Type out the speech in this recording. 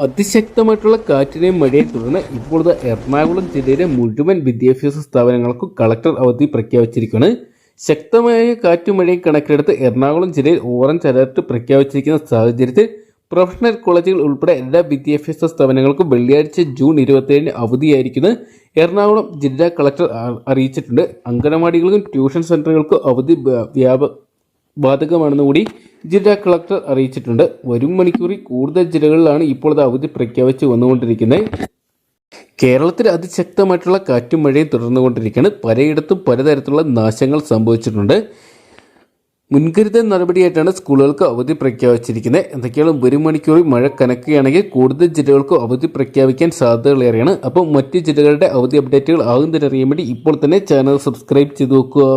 അതിശക്തമായിട്ടുള്ള കാറ്റിനെയും മഴയെ തുടർന്ന് ഇപ്പോഴത്തെ എറണാകുളം ജില്ലയിലെ മുഴുവൻ വിദ്യാഭ്യാസ സ്ഥാപനങ്ങൾക്കും കളക്ടർ അവധി പ്രഖ്യാപിച്ചിരിക്കുകയാണ്. ശക്തമായ കാറ്റും മഴയും കണക്കിലെടുത്ത് എറണാകുളം ജില്ലയിൽ ഓറഞ്ച് അലർട്ട് പ്രഖ്യാപിച്ചിരിക്കുന്ന സാഹചര്യത്തിൽ പ്രൊഫഷണൽ കോളേജുകൾ ഉൾപ്പെടെ എല്ലാ വിദ്യാഭ്യാസ സ്ഥാപനങ്ങൾക്കും വെള്ളിയാഴ്ച ജൂൺ ഇരുപത്തിയേഴിന് അവധിയായിരിക്കുന്നത് എറണാകുളം ജില്ലാ കളക്ടർ അറിയിച്ചിട്ടുണ്ട്. അംഗനവാടികൾക്കും ട്യൂഷൻ സെന്ററുകൾക്കും അവധി വ്യാ- വ്യാപ ബാധകമാണെന്ന് കൂടി ജില്ലാ കളക്ടർ അറിയിച്ചിട്ടുണ്ട്. വരും മണിക്കൂറിൽ കൂടുതൽ ജില്ലകളിലാണ് ഇപ്പോൾ അവധി പ്രഖ്യാപിച്ച് വന്നുകൊണ്ടിരിക്കുന്നത്. കേരളത്തിൽ അതിശക്തമായിട്ടുള്ള കാറ്റും മഴയും തുടർന്നുകൊണ്ടിരിക്കുകയാണ്. പലയിടത്തും പലതരത്തിലുള്ള നാശങ്ങൾ സംഭവിച്ചിട്ടുണ്ട്. മുൻകരുതൽ നടപടിയായിട്ടാണ് സ്കൂളുകൾക്ക് അവധി പ്രഖ്യാപിച്ചിരിക്കുന്നത്. എന്തൊക്കെയാണ് ഒരു മണിക്കൂറിൽ മഴ കനക്കുകയാണെങ്കിൽ കൂടുതൽ ജില്ലകൾക്കും അവധി പ്രഖ്യാപിക്കാൻ സാധ്യതകളേറെയാണ്. അപ്പോൾ മറ്റ് ജില്ലകളുടെ അവധി അപ്ഡേറ്റുകൾ ആകുന്നതിനറിയാൻ വേണ്ടി ഇപ്പോൾ തന്നെ ചാനൽ സബ്സ്ക്രൈബ് ചെയ്ത് നോക്കുക